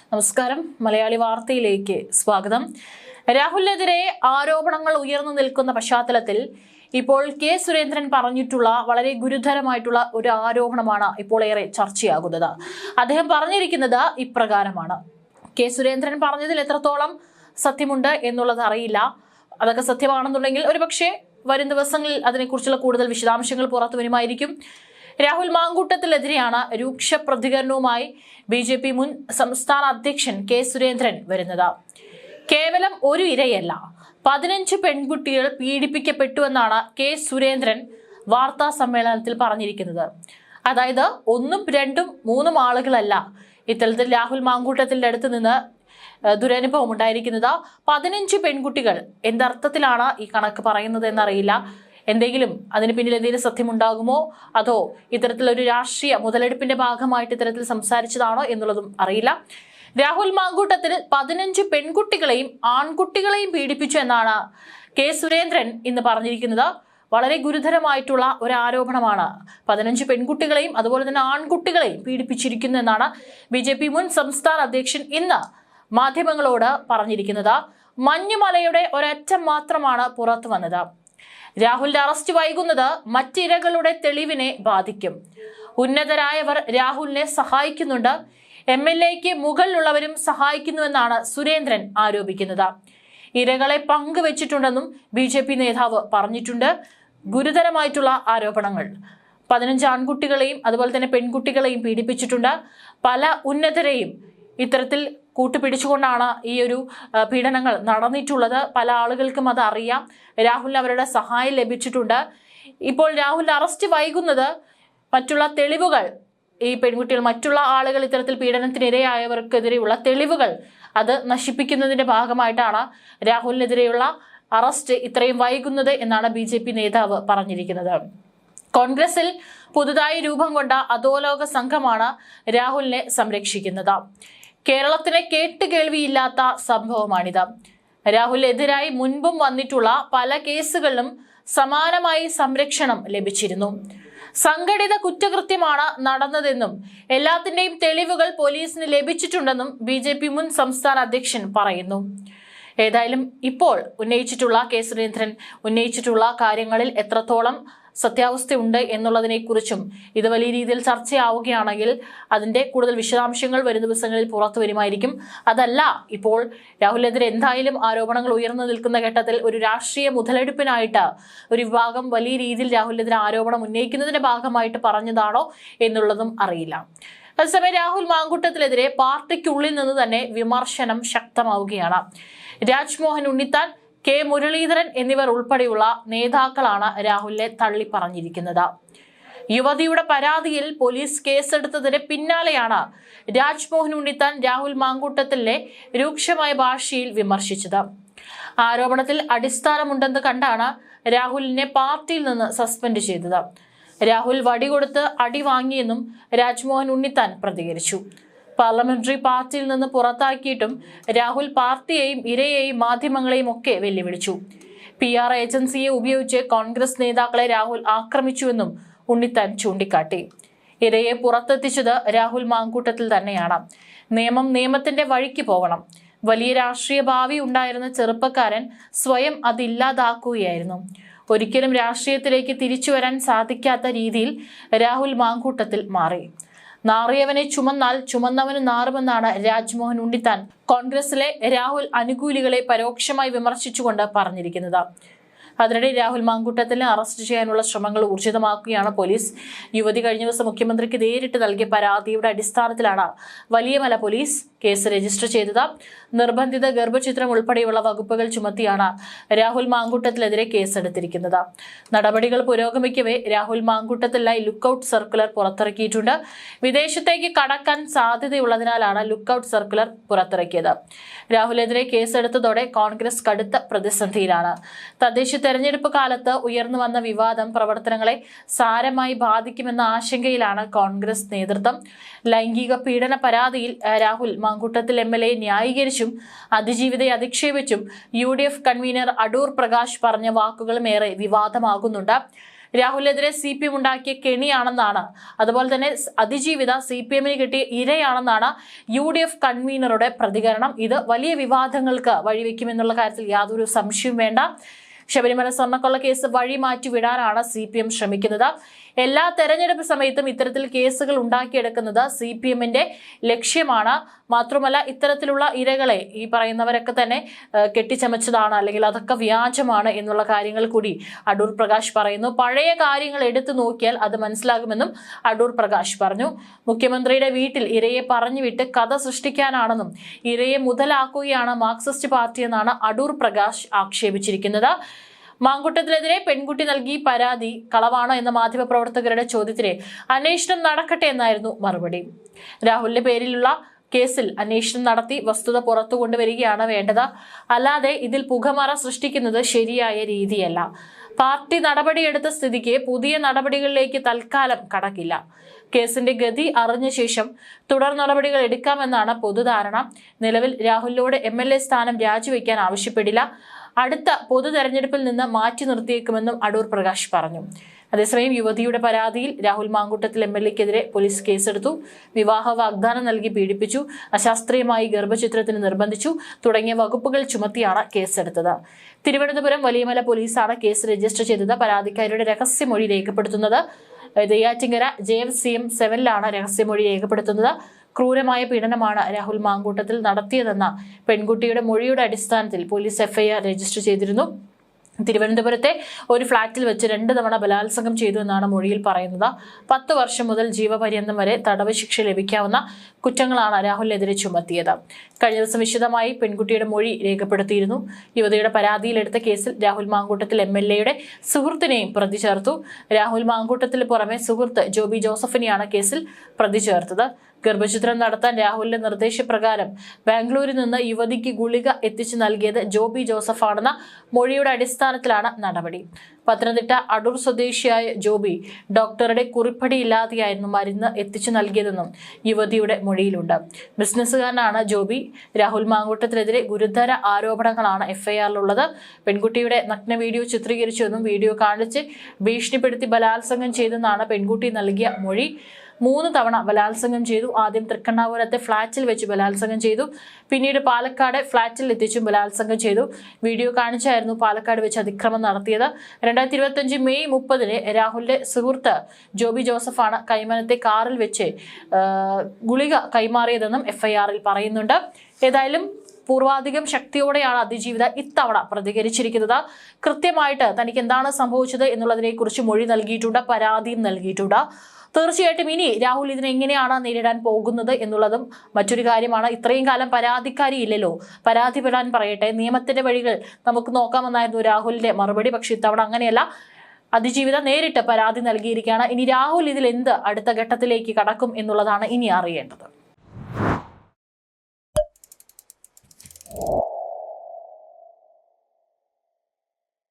നമസ്കാരം. മലയാളി വാർത്തയിലേക്ക് സ്വാഗതം. രാഹുലിനെതിരെ ആരോപണങ്ങൾ ഉയർന്നു നിൽക്കുന്ന പശ്ചാത്തലത്തിൽ ഇപ്പോൾ കെ സുരേന്ദ്രൻ പറഞ്ഞിട്ടുള്ള വളരെ ഗുരുതരമായിട്ടുള്ള ഒരു ആരോപണമാണ് ഇപ്പോൾ ഏറെ ചർച്ചയാകുന്നത്. അദ്ദേഹം പറഞ്ഞിരിക്കുന്നത് ഇപ്രകാരമാണ്. കെ സുരേന്ദ്രൻ പറഞ്ഞതിൽ എത്രത്തോളം സത്യമുണ്ട് എന്നുള്ളത് അറിയില്ല. അതൊക്കെ സത്യമാണെന്നുണ്ടെങ്കിൽ ഒരുപക്ഷെ വരും ദിവസങ്ങളിൽ അതിനെക്കുറിച്ചുള്ള കൂടുതൽ വിശദാംശങ്ങൾ പുറത്തു വരുമായിരിക്കും രാഹുൽ മാങ്കൂട്ടത്തിനെതിരെയാണ് രൂക്ഷ പ്രതികരണവുമായി ബി ജെ പി മുൻ സംസ്ഥാന അധ്യക്ഷൻ കെ സുരേന്ദ്രൻ വരുന്നത്. കേവലം ഒരു ഇരയല്ല പതിനഞ്ച് പെൺകുട്ടികൾ പീഡിപ്പിക്കപ്പെട്ടുവെന്നാണ് കെ സുരേന്ദ്രൻ വാർത്താ സമ്മേളനത്തിൽ പറഞ്ഞിരിക്കുന്നത്. അതായത് ഒന്നും രണ്ടും മൂന്നും ആളുകളല്ല ഇത്തരത്തിൽ രാഹുൽ മാങ്കൂട്ടത്തിന്റെ അടുത്ത് നിന്ന് ദുരനുഭവം ഉണ്ടായിരിക്കുന്നത്. പതിനഞ്ച് പെൺകുട്ടികൾ എന്തർത്ഥത്തിലാണ് ഈ കണക്ക് പറയുന്നത് എന്നറിയില്ല. എന്തെങ്കിലും അതിന് പിന്നിൽ എന്തെങ്കിലും സത്യമുണ്ടാകുമോ? അതോ ഇത്തരത്തിലൊരു രാഷ്ട്രീയ മുതലെടുപ്പിന്റെ ഭാഗമായിട്ട് ഇത്തരത്തിൽ സംസാരിച്ചതാണോ എന്നുള്ളതും അറിയില്ല. രാഹുൽ മാങ്കൂട്ടത്തിൽ പതിനഞ്ച് പെൺകുട്ടികളെയും ആൺകുട്ടികളെയും പീഡിപ്പിച്ചു എന്നാണ് കെ സുരേന്ദ്രൻ ഇന്ന് പറഞ്ഞിരിക്കുന്നത്. വളരെ ഗുരുതരമായിട്ടുള്ള ഒരു ആരോപണമാണ് പതിനഞ്ച് പെൺകുട്ടികളെയും അതുപോലെ തന്നെ ആൺകുട്ടികളെയും പീഡിപ്പിച്ചിരിക്കുന്നു എന്നാണ് ബി ജെ പി മുൻ സംസ്ഥാന അധ്യക്ഷൻ ഇന്ന് മാധ്യമങ്ങളോട് പറഞ്ഞിരിക്കുന്നത്. മഞ്ഞുമലയുടെ ഒരറ്റം മാത്രമാണ് പുറത്തു വന്നത്. രാഹുലിന്റെ അറസ്റ്റ് വൈകുന്നത് മറ്റിരകളുടെ തെളിവിനെ ബാധിക്കും. ഉന്നതരായവർ രാഹുലിനെ സഹായിക്കുന്നുണ്ട്. എം എൽ എക്ക് മുകളിലുള്ളവരും സഹായിക്കുന്നുവെന്നാണ് സുരേന്ദ്രൻ ആരോപിക്കുന്നത്. ഇരകളെ പങ്കുവച്ചിട്ടുണ്ടെന്നും ബി ജെ പി നേതാവ് പറഞ്ഞിട്ടുണ്ട്. ഗുരുതരമായിട്ടുള്ള ആരോപണങ്ങൾ. പതിനഞ്ച് ആൺകുട്ടികളെയും അതുപോലെ തന്നെ പെൺകുട്ടികളെയും പീഡിപ്പിച്ചിട്ടുണ്ട്. പല ഉന്നതരെയും ഇത്തരത്തിൽ കൂട്ടുപിടിച്ചുകൊണ്ടാണ് ഈ ഒരു പീഡനങ്ങൾ നടന്നിട്ടുള്ളത്. പല ആളുകൾക്കും അത് അറിയാം. രാഹുലിന് അവരുടെ സഹായം ലഭിച്ചിട്ടുണ്ട്. ഇപ്പോൾ രാഹുൽ അറസ്റ്റ് വൈകുന്നത് മറ്റുള്ള തെളിവുകൾ ഈ പെൺകുട്ടികൾ മറ്റുള്ള ആളുകൾ ഇത്തരത്തിൽ പീഡനത്തിനിരയായവർക്കെതിരെയുള്ള തെളിവുകൾ അത് നശിപ്പിക്കുന്നതിന്റെ ഭാഗമായിട്ടാണ് രാഹുലിനെതിരെയുള്ള അറസ്റ്റ് ഇത്രയും വൈകുന്നത് എന്നാണ് ബി ജെ പി നേതാവ് പറഞ്ഞിരിക്കുന്നത്. കോൺഗ്രസിൽ പുതുതായി രൂപം കൊണ്ട അധോലോക സംഘമാണ് രാഹുലിനെ സംരക്ഷിക്കുന്നത്. കേരളത്തിലെ കേട്ടുകേൾവിയില്ലാത്ത സംഭവമാണിത്. രാഹുലെതിരായി മുൻപും വന്നിട്ടുള്ള പല കേസുകളിലും സമാനമായി സംരക്ഷണം ലഭിച്ചിരുന്നു. സംഘടിത കുറ്റകൃത്യമാണ് നടന്നതെന്നും എല്ലാത്തിന്റെയും തെളിവുകൾ പോലീസിന് ലഭിച്ചിട്ടുണ്ടെന്നും ബി ജെ പി മുൻ സംസ്ഥാന അധ്യക്ഷൻ പറയുന്നു. ഏതായാലും ഇപ്പോൾ ഉന്നയിച്ചിട്ടുള്ള കെ സുരേന്ദ്രൻ ഉന്നയിച്ചിട്ടുള്ള കാര്യങ്ങളിൽ എത്രത്തോളം സത്യാവസ്ഥയുണ്ട് എന്നുള്ളതിനെക്കുറിച്ചും ഇത് വലിയ രീതിയിൽ ചർച്ചയാവുകയാണെങ്കിൽ അതിന്റെ കൂടുതൽ വിശദാംശങ്ങൾ വരും ദിവസങ്ങളിൽ പുറത്തു വരുമായിരിക്കും. അതല്ല ഇപ്പോൾ രാഹുലിനെതിരെ എന്തായാലും ആരോപണങ്ങൾ ഉയർന്നു നിൽക്കുന്ന ഘട്ടത്തിൽ ഒരു രാഷ്ട്രീയ മുതലെടുപ്പിനായിട്ട് ഒരു വിഭാഗം വലിയ രീതിയിൽ രാഹുലിനെതിരെ ആരോപണം ഉന്നയിക്കുന്നതിന്റെ ഭാഗമായിട്ട് പറഞ്ഞതാണോ എന്നുള്ളതും അറിയില്ല. അതേസമയം രാഹുൽ മാങ്കുട്ടത്തിനെതിരെ പാർട്ടിക്കുള്ളിൽ നിന്ന് തന്നെ വിമർശനം ശക്തമാവുകയാണ്. രാജ്മോഹൻ ഉണ്ണിത്താൻ കെ മുരളീധരൻ എന്നിവർ ഉൾപ്പെടെയുള്ള നേതാക്കളാണ് രാഹുലിനെ തള്ളിപ്പറഞ്ഞിരിക്കുന്നത്. യുവതിയുടെ പരാതിയിൽ പോലീസ് കേസെടുത്തതിന് പിന്നാലെയാണ് രാജ്മോഹൻ ഉണ്ണിത്താൻ രാഹുൽ മാങ്കൂട്ടത്തിലെ രൂക്ഷമായ ഭാഷയിൽ വിമർശിച്ചത്. ആരോപണത്തിൽ അടിസ്ഥാനമുണ്ടെന്ന് കണ്ടാണ് രാഹുലിനെ പാർട്ടിയിൽ നിന്ന് സസ്പെൻഡ് ചെയ്തത്. രാഹുൽ വടികൊടുത്ത് അടി വാങ്ങിയെന്നും രാജ്മോഹൻ ഉണ്ണിത്താൻ പ്രതികരിച്ചു. പാർലമെന്ററി പാർട്ടിയിൽ നിന്ന് പുറത്താക്കിയിട്ടും രാഹുൽ പാർട്ടിയെയും ഇരയെയും മാധ്യമങ്ങളെയും ഒക്കെ വെല്ലുവിളിച്ചു. പി ആർ ഏജൻസിയെ ഉപയോഗിച്ച് കോൺഗ്രസ് നേതാക്കളെ രാഹുൽ ആക്രമിച്ചുവെന്നും ഉണ്ണിത്താൻ ചൂണ്ടിക്കാട്ടി. ഇരയെ പുറത്തെത്തിച്ചത് രാഹുൽ മാങ്കൂട്ടത്തിൽ തന്നെയാണ്. നിയമം നിയമത്തിന്റെ വഴിക്ക് പോകണം. വലിയ രാഷ്ട്രീയ ഭാവി ഉണ്ടായിരുന്ന ചെറുപ്പക്കാരൻ സ്വയം അതില്ലാതാക്കുകയായിരുന്നു ഒരിക്കലും രാഷ്ട്രീയത്തിലേക്ക് തിരിച്ചു വരാൻ സാധിക്കാത്ത രീതിയിൽ രാഹുൽ മാങ്കൂട്ടത്തിൽ മാറി. നാറിയവനെ ചുമന്നാൽ ചുമന്നവന് നാറുമെന്നാണ് രാജ്മോഹൻ ഉണ്ണിത്താൻ. കോൺഗ്രസിലെ രാഹുൽ അനുകൂലികളെ പരോക്ഷമായി വിമർശിച്ചുകൊണ്ട് പറഞ്ഞിരിക്കുന്നത്. അതിനിടെ രാഹുൽ മാങ്കൂട്ടത്തിനെ അറസ്റ്റ് ചെയ്യാനുള്ള ശ്രമങ്ങൾ ഊർജിതമാക്കുകയാണ് പോലീസ്. യുവതി കഴിഞ്ഞ ദിവസം മുഖ്യമന്ത്രിക്ക് നേരിട്ട് നൽകിയ പരാതിയുടെ അടിസ്ഥാനത്തിലാണ് വലിയമല പോലീസ് കേസ് രജിസ്റ്റർ ചെയ്തത്. നിർബന്ധിത ഗർഭചിത്രം ഉൾപ്പെടെയുള്ള വകുപ്പുകൾ ചുമത്തിയാണ് രാഹുൽ മാങ്കൂട്ടത്തിനെതിരെ കേസെടുത്തിരിക്കുന്നത്. നടപടികൾ പുരോഗമിക്കവേ രാഹുൽ മാങ്കൂട്ടത്തിലായി ലുക്കൌട്ട് സർക്കുലർ പുറത്തിറക്കിയിട്ടുണ്ട്. വിദേശത്തേക്ക് കടക്കാൻ സാധ്യതയുള്ളതിനാലാണ് ലുക്കൌട്ട് സർക്കുലർ പുറത്തിറക്കിയത്. രാഹുലെതിരെ കേസെടുത്തതോടെ കോൺഗ്രസ് കടുത്ത പ്രതിസന്ധിയിലാണ്. തദ്ദേശ തെരഞ്ഞെടുപ്പ് കാലത്ത് ഉയർന്നു വന്ന വിവാദം പ്രവർത്തനങ്ങളെ സാരമായി ബാധിക്കുമെന്ന ആശങ്കയിലാണ് കോൺഗ്രസ് നേതൃത്വം. ലൈംഗിക പീഡന പരാതിയിൽ Rahul Mamkootathil M L A ന്യായീകരിച്ചും അതിജീവിതയെ അധിക്ഷേപിച്ചും U D F convener Adoor Prakash പറഞ്ഞ വാക്കുകളും ഏറെ വിവാദമാകുന്നുണ്ട്. രാഹുലിനെതിരെ സി പി എം ഉണ്ടാക്കിയ കെണിയാണെന്നാണ്. അതുപോലെ തന്നെ അതിജീവിത സി പി എമ്മിന് കിട്ടിയ ഇരയാണെന്നാണ് യു ഡി എഫ് കൺവീനറുടെ പ്രതികരണം. ഇത് വലിയ വിവാദങ്ങൾക്ക് വഴിവെക്കുമെന്നുള്ള കാര്യത്തിൽ യാതൊരു സംശയവും വേണ്ട. ശബരിമല സ്വർണക്കൊള്ള കേസ് വഴി മാറ്റി വിടാനാണ് സി പി എം ശ്രമിക്കുന്നത്. എല്ലാ തെരഞ്ഞെടുപ്പ് സമയത്തും ഇത്തരത്തിൽ കേസുകൾ ഉണ്ടാക്കിയെടുക്കുന്നത് സി പി എമ്മിന്റെ ലക്ഷ്യമാണ്. മാത്രമല്ല ഇത്തരത്തിലുള്ള ഇരകളെ ഈ പറയുന്നവരൊക്കെ തന്നെ കെട്ടിച്ചമച്ചതാണ് അല്ലെങ്കിൽ അതൊക്കെ വ്യാജമാണ് എന്നുള്ള കാര്യങ്ങൾ കൂടി അടൂർ പ്രകാശ് പറയുന്നു. പഴയ കാര്യങ്ങൾ എടുത്തു നോക്കിയാൽ അത് മനസ്സിലാകുമെന്നും അടൂർ പ്രകാശ് പറഞ്ഞു. മുഖ്യമന്ത്രിയുടെ വീട്ടിൽ ഇരയെ പറഞ്ഞുവിട്ട് കഥ സൃഷ്ടിക്കാനാണെന്നും ഇരയെ മുതലാക്കുകയാണ് മാർക്സിസ്റ്റ് പാർട്ടി എന്നാണ് അടൂർ പ്രകാശ് ആക്ഷേപിച്ചിരിക്കുന്നത്. മാങ്കുട്ടത്തിനെതിരെ പെൺകുട്ടി നൽകി പരാതി കളവാണോ എന്ന മാധ്യമപ്രവർത്തകരുടെ ചോദ്യത്തിന് അന്വേഷണം നടക്കട്ടെ എന്നായിരുന്നു മറുപടി. രാഹുലിന്റെ പേരിലുള്ള കേസിൽ അന്വേഷണം നടത്തി വസ്തുത പുറത്തു കൊണ്ടുവരികയാണ് വേണ്ടത്. അല്ലാതെ ഇതിൽ പുകമറ സൃഷ്ടിക്കുന്നത് ശരിയായ രീതിയല്ല. പാർട്ടി നടപടിയെടുത്ത സ്ഥിതിക്ക് പുതിയ നടപടികളിലേക്ക് തൽക്കാലം കടക്കില്ല. കേസിന്റെ ഗതി അറിഞ്ഞ ശേഷം തുടർ നടപടികൾ എടുക്കാമെന്നാണ് പൊതുധാരണ. നിലവിൽ രാഹുലിനോട് എം എൽ എ സ്ഥാനം രാജിവെക്കാൻ ആവശ്യപ്പെടില്ല. അടുത്ത പൊതു തെരഞ്ഞെടുപ്പിൽ നിന്ന് മാറ്റി നിർത്തിയേക്കുമെന്നും അടൂർ പ്രകാശ് പറഞ്ഞു. അതേസമയം യുവതിയുടെ പരാതിയിൽ രാഹുൽ മാങ്കൂട്ടത്തിൽ എം എൽ എക്കെതിരെ പോലീസ് കേസെടുത്തു. വിവാഹ വാഗ്ദാനം നൽകി പീഡിപ്പിച്ചു. അശാസ്ത്രീയമായി ഗർഭചിത്രത്തിന് നിർബന്ധിച്ചു. തുടങ്ങിയ വകുപ്പുകൾ ചുമത്തിയാണ് കേസെടുത്തത്. തിരുവനന്തപുരം വലിയമല പോലീസാണ് കേസ് രജിസ്റ്റർ ചെയ്തത്. പരാതിക്കാരിയുടെ രഹസ്യമൊഴി രേഖപ്പെടുത്തുന്നത്. Neyyattinkara J F C M സെവനിലാണ് രഹസ്യമൊഴി രേഖപ്പെടുത്തുന്നത്. ക്രൂരമായ പീഡനമാണ് രാഹുൽ മാങ്കൂട്ടത്തിൽ നടത്തിയതെന്ന പെൺകുട്ടിയുടെ മൊഴിയുടെ അടിസ്ഥാനത്തിൽ പോലീസ് എഫ്ഐആർ രജിസ്റ്റർ ചെയ്തിരുന്നു. തിരുവനന്തപുരത്തെ ഒരു ഫ്ളാറ്റിൽ വെച്ച് രണ്ട് തവണ ബലാത്സംഗം ചെയ്തു എന്നാണ് മൊഴിയിൽ പറയുന്നത്. പത്ത് വർഷം മുതൽ ജീവപര്യന്തം വരെ തടവ് ശിക്ഷ ലഭിക്കാവുന്ന കുറ്റങ്ങളാണ് രാഹുലിനെതിരെ ചുമത്തിയത്. കഴിഞ്ഞ ദിവസം വിശദമായി പെൺകുട്ടിയുടെ മൊഴി രേഖപ്പെടുത്തിയിരുന്നു. യുവതിയുടെ പരാതിയിലെടുത്ത കേസിൽ രാഹുൽ മാങ്കൂട്ടത്തിൽ എം എൽ എയുടെ സുഹൃത്തിനെയും പ്രതി രാഹുൽ മാങ്കൂട്ടത്തിന് പുറമെ സുഹൃത്ത് ജോബി ജോസഫിനെയാണ് കേസിൽ പ്രതി ഗർഭചിത്രം നടത്താൻ രാഹുലിന്റെ നിർദ്ദേശപ്രകാരം ബാംഗ്ലൂരിൽ നിന്ന് യുവതിക്ക് ഗുളിക എത്തിച്ചു നൽകിയത് ജോബി ജോസഫാണെന്ന മൊഴിയുടെ അടിസ്ഥാനത്തിലാണ് നടപടി. പത്തനംതിട്ട അടൂർ സ്വദേശിയായ ജോബി ഡോക്ടറുടെ കുറിപ്പടിയില്ലാതെയായിരുന്നു മരുന്ന് എത്തിച്ചു നൽകിയതെന്നും യുവതിയുടെ മൊഴിയിലുണ്ട്. ബിസിനസ്സുകാരനാണ് ജോബി. രാഹുൽ മാങ്കൂട്ടത്തിനെതിരെ ഗുരുതര ആരോപണങ്ങളാണ് എഫ്ഐആറിലുള്ളത്. പെൺകുട്ടിയുടെ നഗ്ന വീഡിയോ ചിത്രീകരിച്ചുവെന്നും വീഡിയോ കാണിച്ച് ഭീഷണിപ്പെടുത്തി ബലാത്സംഗം ചെയ്തെന്നാണ് പെൺകുട്ടി നൽകിയ മൊഴി. മൂന്ന് തവണ ബലാത്സംഗം ചെയ്തു. ആദ്യം തൃക്കണ്ണാപുരത്തെ ഫ്ളാറ്റിൽ വെച്ച് ബലാത്സംഗം ചെയ്തു. പിന്നീട് പാലക്കാട് ഫ്ളാറ്റിൽ എത്തിച്ചും ബലാത്സംഗം ചെയ്തു. വീഡിയോ കാണിച്ചായിരുന്നു പാലക്കാട് വെച്ച് അതിക്രമം നടത്തിയത്. രണ്ടായിരത്തി ഇരുപത്തിയഞ്ച് മെയ് മുപ്പതിന് രാഹുലിന്റെ സുഹൃത്ത് ജോബി ജോസഫാണ് കൈമനത്തെ കാറിൽ വെച്ച് ഗുളിക കൈമാറിയതെന്നും എഫ്ഐആറിൽ പറയുന്നുണ്ട്. ഏതായാലും പൂർവാധികം ശക്തിയോടെയാണ് അതിജീവിത ഇത്തവണ പ്രതികരിച്ചിരിക്കുന്നത്. കൃത്യമായിട്ട് തനിക്ക് എന്താണ് സംഭവിച്ചത് എന്നുള്ളതിനെ കുറിച്ച് മൊഴി നൽകിയിട്ടുണ്ട് പരാതിയും നൽകിയിട്ടുണ്ട്. തീർച്ചയായിട്ടും ഇനി രാഹുൽ ഇതിനെ എങ്ങനെയാണ് നേരിടാൻ പോകുന്നത് എന്നുള്ളതും മറ്റൊരു കാര്യമാണ്. ഇത്രയും കാലം പരാതിക്കാരി ഇല്ലല്ലോ. പരാതിപ്പെടാൻ പറയട്ടെ. നിയമത്തിന്റെ വഴികൾ നമുക്ക് നോക്കാമെന്നായിരുന്നു രാഹുലിന്റെ മറുപടി. പക്ഷെ ഇത്തവണ അങ്ങനെയല്ല. അതിജീവിത നേരിട്ട് പരാതി നൽകിയിരിക്കുകയാണ്. ഇനി രാഹുൽ ഇതിൽ എന്ത് അടുത്ത ഘട്ടത്തിലേക്ക് കടക്കും എന്നുള്ളതാണ് ഇനി അറിയേണ്ടത്.